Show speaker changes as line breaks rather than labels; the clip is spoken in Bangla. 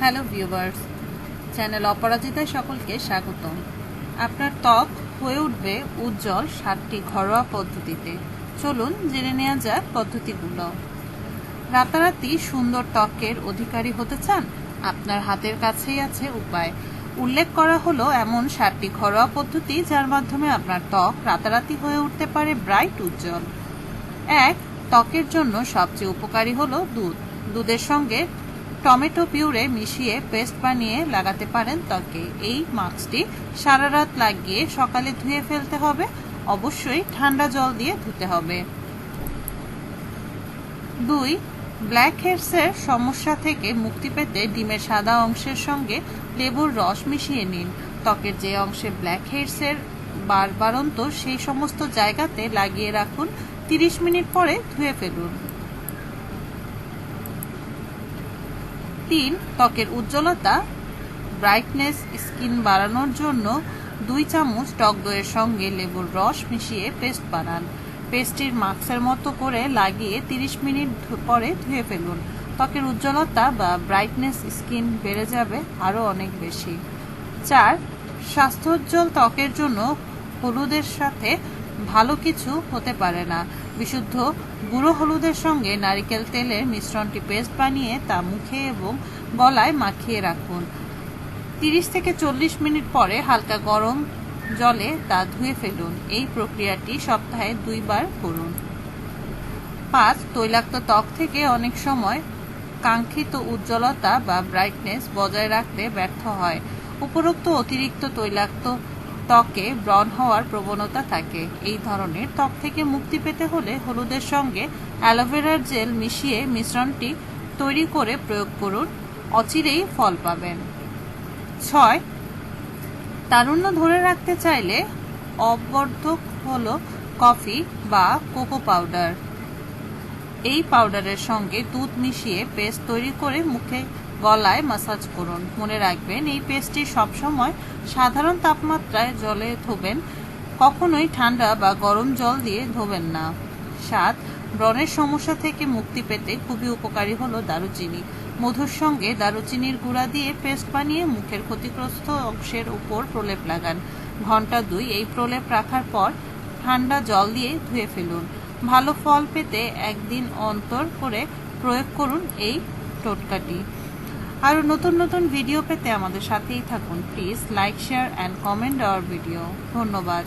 হ্যালো ভিউয়ার্স, চ্যানেল অপরাজিতায় সকলকে স্বাগতম। আপনার ত্বক হয়ে উঠবে উজ্জ্বল সাতটি ঘরোয়া পদ্ধতিতে। চলুন জেনে নেওয়া যাক পদ্ধতিগুলো। রাতারাতি সুন্দর ত্বকের অধিকারী হতে চান? আপনার হাতের কাছেই আছে উপায়। উল্লেখ করা হলো এমন সাতটি ঘরোয়া পদ্ধতি যার মাধ্যমে আপনার ত্বক রাতারাতি হয়ে উঠতে পারে ব্রাইট উজ্জ্বল। এক, ত্বকের জন্য সবচেয়ে উপকারী হলো দুধ। দুধের সঙ্গে টমেটো পিউরে মিশিয়ে পেস্ট বানিয়ে লাগাতে পারেন ত্বকে। এই মাস্কটি সারা রাত লাগিয়ে সকালে ধুয়ে ফেলতে হবে। অবশ্যই ঠান্ডা জল দিয়ে ধুতে হবে। দুই, ব্ল্যাক হেডসের সমস্যা থেকে মুক্তি পেতে ডিমের সাদা অংশের সঙ্গে লেবুর রস মিশিয়ে নিন। ত্বকের যে অংশে ব্ল্যাক হেডসের বার বারন্ত সেই সমস্ত জায়গাতে লাগিয়ে রাখুন। তিরিশ মিনিট পরে ধুয়ে ফেলুন। তিন ত্বকের উজ্জ্বলতা ব্রাইটনেস স্কিন বাড়ানোর জন্য দুই চামচ টক দইয়ের সঙ্গে লেবুর রস মিশিয়ে পেস্ট বানান। পেস্টটির মাস্কের মতো করে লাগিয়ে 30 মিনিট পরে ধুয়ে ফেলুন। ত্বকের উজ্জ্বলতা বা ব্রাইটনেস স্কিন বেড়ে যাবে আরও অনেক বেশি। চার, স্বাস্থ্যোজ্জ্বল ত্বকের জন্য হলুদের সাথে ভালো কিছু হতে পারে না। বিশুদ্ধ গুঁড়ো হলুদের সঙ্গে নারিকেল তেলের মিশ্রণটি পেস্ট বানিয়ে তা মুখে এবং গলায় মাখিয়ে রাখুন। তিরিশ থেকে চল্লিশ মিনিট পরে হালকা গরম জলে তা ধুয়ে ফেলুন। এই প্রক্রিয়াটি সপ্তাহে দুইবার করুন। পাঁচ, তৈলাক্ত ত্বক থেকে অনেক সময় কাঙ্ক্ষিত উজ্জ্বলতা বা ব্রাইটনেস বজায় রাখতে ব্যর্থ হয়। উপরোক্ত অতিরিক্ত তৈলাক্ত ত্বকে ব্রণ হওয়ার প্রবণতা থাকে। এই ধরনের ত্বক থেকে মুক্তি পেতে হলে হলুদের সঙ্গে অ্যালোভেরার জেল মিশিয়ে মিশ্রণটি তৈরি করে প্রয়োগ করুন। অচিরেই ফল পাবেন। ছয়, তারুণ্য ধরে রাখতে চাইলে অবর্ধক হল কফি বা কোকো পাউডার। এই পাউডারের সঙ্গে দুধ মিশিয়ে পেস্ট তৈরি করে মুখে গলায় মাসাজ করুন। মনে রাখবেন, এই পেস্টটি সবসময় সাধারণ তাপমাত্রায় জলে ধোবেন। কখনোই ঠান্ডা বা গরম জল দিয়ে ধোবেন না। সাত ব্রণের সমস্যা থেকে মুক্তি পেতে খুবই উপকারী হলো দারুচিনি। মধুর সঙ্গে দারুচিনির গুঁড়া দিয়ে পেস্ট বানিয়ে মুখের ক্ষতিগ্রস্ত অংশের উপর প্রলেপ লাগান। ঘণ্টা দুই এই প্রলেপ রাখার পর ঠান্ডা জল দিয়ে ধুয়ে ফেলুন। ভালো ফল পেতে একদিন অন্তর করে প্রয়োগ করুন এই টোটকাটি। আরও নতুন নতুন ভিডিও পেতে আমাদের সাথেই থাকুন। Please like share and comment our video ধন্যবাদ।